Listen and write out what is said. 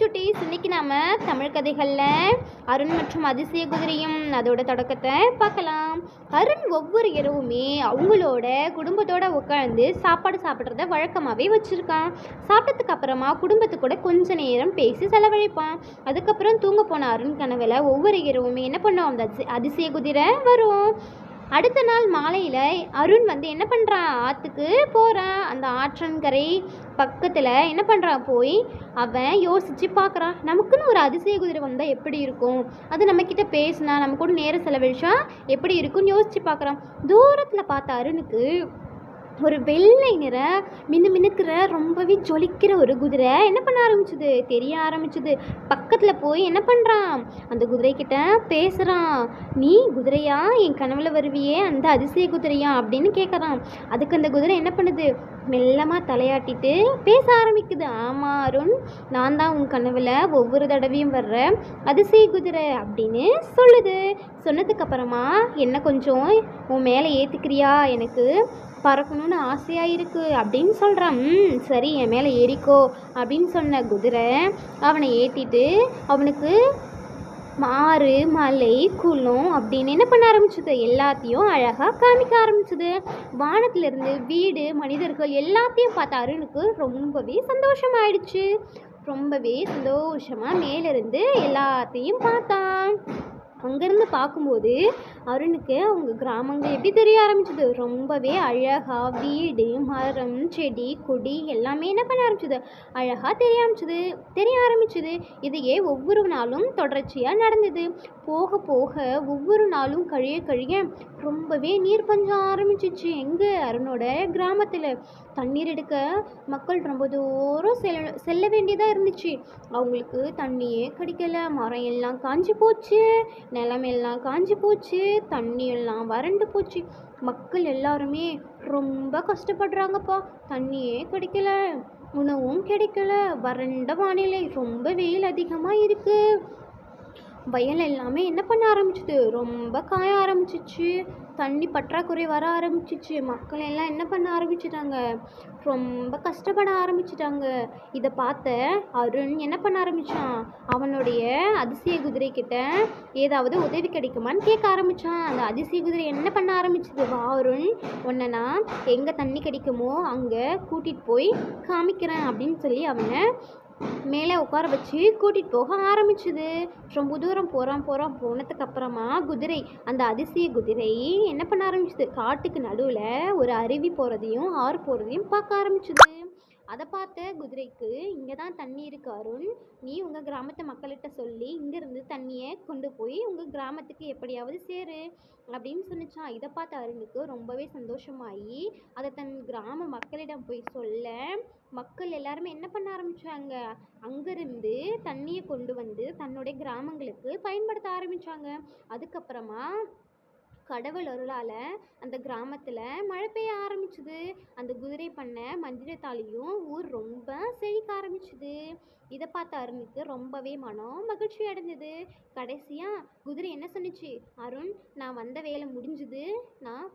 சுட்டீஸ் இன்னைக்கு நாம தமிழ் கதைகளில். அருண் மற்றும் அதிசய குதிரையும் அதோட தொடக்கத்தை பார்க்கலாம். அருண் ஒவ்வொரு இரவுமே அவங்களோட குடும்பத்தோட உட்காந்து சாப்பாடு சாப்பிட்றத வழக்கமாகவே வச்சுருக்கான். சாப்பிட்டதுக்கு அப்புறமா குடும்பத்து கூட கொஞ்ச நேரம் பேசி செலவழிப்பான். அதுக்கப்புறம் தூங்க போன அருண் கனவில் ஒவ்வொரு இரவுமே என்ன பண்ணும்? அந்த அதிசய குதிரை வரும். அடுத்த நாள் மாலையில் அருண் வந்து என்ன பண்ணுறான் ஆற்றுக்கு போகிறான் அந்த ஆற்றங்கரை பக்கத்தில் என்ன பண்ணுறான் போய் அவன் யோசித்து பார்க்குறான் நமக்குன்னு ஒரு அதிசய குதிரை வந்தால் எப்படி இருக்கும்? அது நம்மக்கிட்ட பேசினா நம்ம கூட நேரம் செலவழிச்சா எப்படி இருக்கும்னு யோசித்து பார்க்குறான் தூரத்தில் பார்த்த அருணுக்கு ஒரு வெள்ளை நிற மின்னு மினுக்கிற ரொம்பவே ஜொலிக்கிற ஒரு குதிரை என்ன பண்ண ஆரம்பிச்சுது? தெரிய ஆரம்பிச்சுது. பக்கத்தில் போய் என்ன பண்ணுறான் அந்த குதிரைக்கிட்ட பேசுகிறான் நீ குதிரையா? என் கனவில் வருவியே? அந்த அதிசய குதிரையா? அப்படின்னு கேட்குறான் அதுக்கு அந்த குதிரை என்ன பண்ணுது? மெல்லமாக தலையாட்டிட்டு பேச ஆரம்பிக்குது. ஆமாம் அருண் நான் தான் உன் கனவில் ஒவ்வொரு தடவையும் வர்ற அதிசய குதிரை அப்படின்னு சொல்லுது. சொன்னதுக்கப்புறமா என்ன கொஞ்சம் உன் மேலே ஏற்றுக்கிறியா எனக்கு பறக்கணும்னு ஆசையாக இருக்குது அப்படின்னு சொல்கிறான் ம் சரி என் மேலே ஏறிக்கோ அப்படின்னு சொன்ன குதிரை அவனை ஏற்றிட்டு அவனுக்கு மாறு மலை குளம் அப்படின்னு என்ன பண்ண ஆரம்பிச்சது? எல்லாத்தையும் அழகாக காமிக்க ஆரம்பிச்சது. வானத்திலிருந்து வீடு மனிதர்கள் எல்லாத்தையும் பார்த்த அருணுக்கு ரொம்பவே சந்தோஷமாயிடுச்சு. ரொம்பவே சந்தோஷமாக மேலிருந்து எல்லாத்தையும் பார்த்தான். அங்கேருந்து பார்க்கும்போது அருணுக்கு அவங்க கிராமங்கள் எப்படி தெரிய ஆரம்பிச்சது? ரொம்பவே அழகாக வீடு மரம் செடி கொடி எல்லாமே என்ன பண்ண ஆரம்பிச்சது? அழகாக தெரிய ஆரம்பிச்சது. தெரிய ஆரம்பிச்சது. இதையே ஒவ்வொரு நாளும் தொடர்ச்சியாக நடந்தது. போக போக ஒவ்வொரு நாளும் கழிய கழிய ரொம்பவே நீர் பஞ்சம் ஆரம்பிச்சிச்சு. எங்கே? அருணோட கிராமத்தில். தண்ணீர் எடுக்க மக்கள் ரொம்ப தூரம் செல்ல செல்ல வேண்டியதாக இருந்துச்சு. அவங்களுக்கு தண்ணியே கிடைக்கல. மரம் எல்லாம் காஞ்சி போச்சு. நிலமெல்லாம் காஞ்சி போச்சு தண்ணியெல்லாம் வறண்டு போச்சு. மக்கள் எல்லாருமே ரொம்ப கஷ்டப்படுறாங்கப்பா. தண்ணியே கிடைக்கல உணவும் கிடைக்கல. வறண்ட வானிலை ரொம்ப வெயில் அதிகமாக இருக்குது வயல் எல்லாமே என்ன பண்ண ஆரம்பிச்சுது? ரொம்ப காய ஆரம்பிச்சிச்சு. தண்ணி பற்றாக்குறை வர ஆரம்பிச்சிச்சு. மக்கள் எல்லாம் என்ன பண்ண ஆரம்பிச்சிட்டாங்க? ரொம்ப கஷ்டப்பட ஆரம்பிச்சிட்டாங்க. இதை பார்த்த அருண் என்ன பண்ண ஆரம்பிச்சான்? அவனுடைய அதிசய குதிரைக்கிட்ட ஏதாவது உதவி கிடைக்குமான்னு கேட்க ஆரம்பித்தான் அந்த அதிசய குதிரை என்ன பண்ண ஆரம்பிச்சது? வா அருண் உன்னை நான் எங்கே தண்ணி கிடைக்குமோ அங்கே கூட்டிகிட்டு போய் காமிக்கிறேன் அப்படின்னு சொல்லி அவனை மேலே உட்கார வச்சு கூட்டிகிட்டு போக ஆரம்பிச்சுது. ரொம்ப தூரம் போகிறான் போகிறான் போனதுக்கு அப்புறமா குதிரை அந்த அதிசய குதிரை என்ன பண்ண ஆரம்பிச்சுது? காட்டுக்கு நடுவில் ஒரு அருவி போகிறதையும் ஆறு போகிறதையும் பார்க்க ஆரம்பிச்சுது. அதை பார்த்த குதிரைக்கு இங்கே தான் தண்ணி இருக்கு அருண். நீ உங்கள் கிராமத்து மக்கள்கிட்ட சொல்லி இங்கேருந்து தண்ணியை கொண்டு போய் உங்கள் கிராமத்துக்கு எப்படியாவது சேரு அப்படின்னு சொன்னிச்சான் இதை பார்த்த அருணுக்கு ரொம்பவே சந்தோஷமாயி அதை தன் கிராம மக்களிடம் போய் சொல்ல மக்கள் எல்லாருமே என்ன பண்ண ஆரம்பித்தாங்க அங்கேருந்து தண்ணியை கொண்டு வந்து தன்னுடைய கிராமங்களுக்கு பயன்படுத்த ஆரம்பித்தாங்க அதுக்கப்புறமா கடவுள் அருளால் அந்த கிராமத்தில் மழை பெய்ய ஆரம்பிச்சுது. அந்த குதிரை பண்ண மந்திரத்தாலையும் ஊர் ரொம்ப செழிக்க ஆரம்பிச்சுது. இதை பார்த்த அருணுக்கு ரொம்பவே மனம் மகிழ்ச்சி அடைஞ்சது. கடைசியாக குதிரை என்ன சொன்னுச்சு? அருண் நான் வந்த வேலை முடிஞ்சுது. நான்